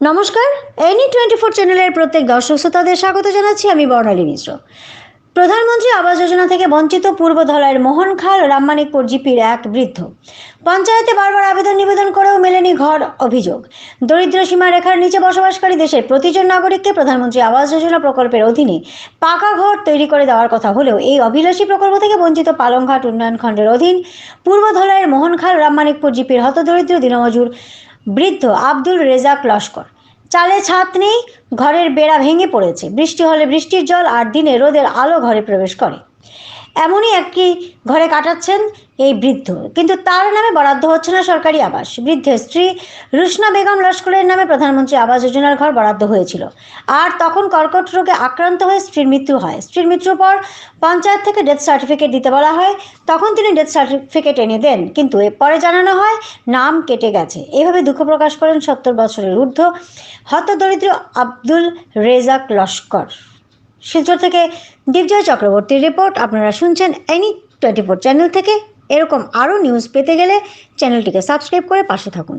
নমস্কার any twenty four চ্যানেলের প্রত্যেক দর্শক শ্রোতাদের স্বাগত জানাচ্ছি আমি বর্ণালী মিশ্র। প্রধানমন্ত্রী আবাস যোজনা থেকে বঞ্চিত পূর্ব ধলাইয়ের মোহনখাল রামমানিকপুর জিপির এক বৃদ্ধ। পঞ্চায়েতে বারবার আবেদন নিবেদন করেও মেলেনি ঘর অভিযোগ। দরিদ্র সীমা রেখার নিচে বসবাসকারী দেশের প্রতিজন নাগরিককে প্রধানমন্ত্রী আবাস যোজনা প্রকল্পের অধীনে পাকা ঘর তৈরি করে দেওয়ার কথা হলেও এই অভিলাষী প্রকল্প থেকে বঞ্চিত পালংঘাট উন্নয়ন খণ্ডের অধীন পূর্ব ধলাইয়ের মোহনখাল রামমানিকপুর জিপির হতদরিদ্র দিনমজুর বৃদ্ধ আব্দুল রেজাক লস্কর। চালে ছাদ নেই ঘরের বেড়া ভেঙে পড়েছে। বৃষ্টি হলে বৃষ্টির জল আর দিনে রোদের আলো ঘরে প্রবেশ করে। এমনই একটি ঘরে কাটাচ্ছেন এই বৃদ্ধ। কিন্তু তার নামে বরাদ্দ হচ্ছে না সরকারি আবাস। বৃদ্ধের স্ত্রী রুশনা বেগম লস্করের নামে প্রধানমন্ত্রী আবাস যোজনার ঘর বরাদ্দ হয়েছিল। আর তখন কর্কট রোগে আক্রান্ত হয়ে স্ত্রীর মৃত্যু হয়। স্ত্রীর মৃত্যুর পর পঞ্চায়েত থেকে ডেথ সার্টিফিকেট দিতে বলা হয়। তখন তিনি ডেথ সার্টিফিকেট এনে দেন। কিন্তু পরে জানানো হয়, নাম কেটে গেছে। এভাবে দুঃখ প্রকাশ করেন সত্তর বছরের ঊর্ধ্ব হতদরিদ্র আব্দুল রেজাক লস্কর। শিলচর থেকে দিবজয় চক্রবর্তীর রিপোর্ট আপনারা শুনছেন এনি টোয়েন্টি ফোর চ্যানেল থেকে। এরকম আরও নিউজ পেতে গেলে চ্যানেলটিকে সাবস্ক্রাইব করে পাশে থাকুন।